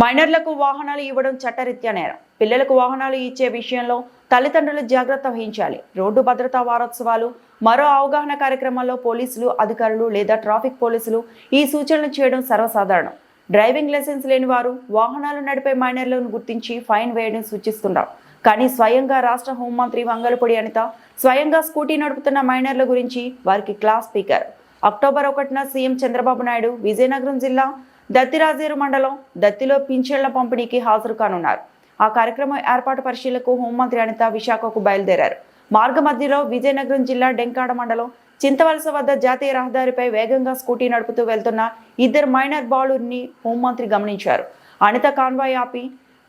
మైనర్లకు వాహనాలు ఇవ్వడం చట్టరీత్యా నేరం. పిల్లలకు వాహనాలు ఇచ్చే విషయంలో తల్లిదండ్రులు జాగ్రత్త వహించాలి. రోడ్డు భద్రతా వారోత్సవాలు మరో అవగాహన కార్యక్రమాల్లో పోలీసులు అధికారులు లేదా ట్రాఫిక్ పోలీసులు ఈ సూచనలు చేయడం సర్వసాధారణం. డ్రైవింగ్ లైసెన్స్ లేని వారు వాహనాలు నడిపే మైనర్లను గుర్తించి ఫైన్ వేయడం సూచిస్తున్నారు కానీ స్వయంగా రాష్ట్ర హోంమంత్రి వంగలపూడి అనిత స్వయంగా స్కూటీ నడుపుతున్న మైనర్ల గురించి వారికి క్లాస్ స్పీకర్. అక్టోబర్ ఒకటిన సీఎం చంద్రబాబు నాయుడు విజయనగరం జిల్లా దత్తిరాజేరు మండలం దత్తిలో పింఛన్ల పంపిణీకి హాజరు కానున్నారు. ఆ కార్యక్రమం ఏర్పాటు పరిశీలకు హోంమంత్రి అనిత విశాఖకు బయలుదేరారు. మార్గ మధ్యలో విజయనగరం జిల్లా డెంకాడ మండలం చింతవలస వద్ద జాతీయ రహదారిపై వేగంగా స్కూటీ నడుపుతూ వెళ్తున్న ఇద్దరు మైనర్ బాలుడిని హోంమంత్రి గమనించారు. అనిత కాన్వాయ్ ఆపి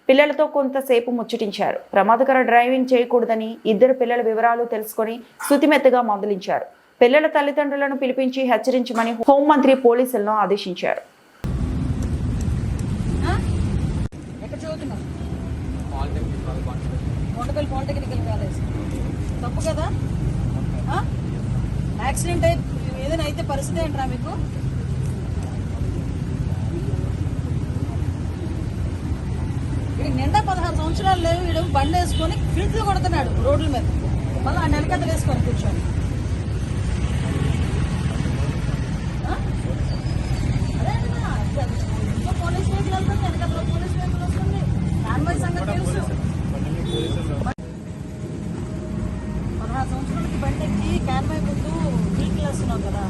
పిల్లలతో కొంతసేపు ముచ్చటించారు. ప్రమాదకర డ్రైవింగ్ చేయకూడదని ఇద్దరు పిల్లల వివరాలు తెలుసుకొని శుతిమెత్తగా మందలించారు. పిల్లల తల్లిదండ్రులను పిలిపించి హెచ్చరించమని హోంమంత్రి పోలీసులను ఆదేశించారు ఆ? ఎక్కడ చదువుతున్నావు కొండపల్లి పాలిటెక్నికల్ కాలేజ్. తప్పు కదా? యాక్సిడెంట్ అయి ఏదైనా అయితే పరిస్థితి ఏంట్రా మీకు? వీడికి నిండా పదహారు సంవత్సరాలు లేవు వీడు బండి వేసుకొని ఫిల్ట్లు కొడుతున్నాడు రోడ్ల మీద. మళ్ళీ ఆ నెలకత్తలు వేసుకొని కూర్చొని. సంవత్సరాలకి బండి ఎక్కి క్యాన్వాయ్ ముందు వెహికల్ వేస్తున్నావు కదా?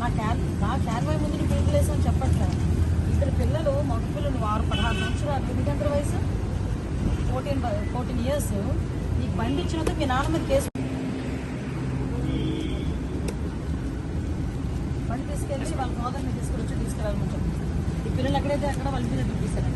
నా క్యాన్ నా క్యాన్వాయ్ ముందు నువ్వు వెహికల్ వేసాను చెప్పట్లే. ఇద్దరు పిల్లలు మగ పిల్లలు వారు పదహారు సంవత్సరాలు. గంటల వయసు? ఫోర్టీన్ ఫోర్టీన్ ఇయర్స్ నీకు బండి ఇచ్చినందుకు మీ నాన్న మీద కేసు. బండి తీసుకెళ్ళి వాళ్ళ ఫాదర్ని తీసుకొచ్చి తీసుకురావాలని చెప్పి. ఈ పిల్లలు ఎక్కడైతే అక్కడ వాళ్ళ మీద చూపిస్తారు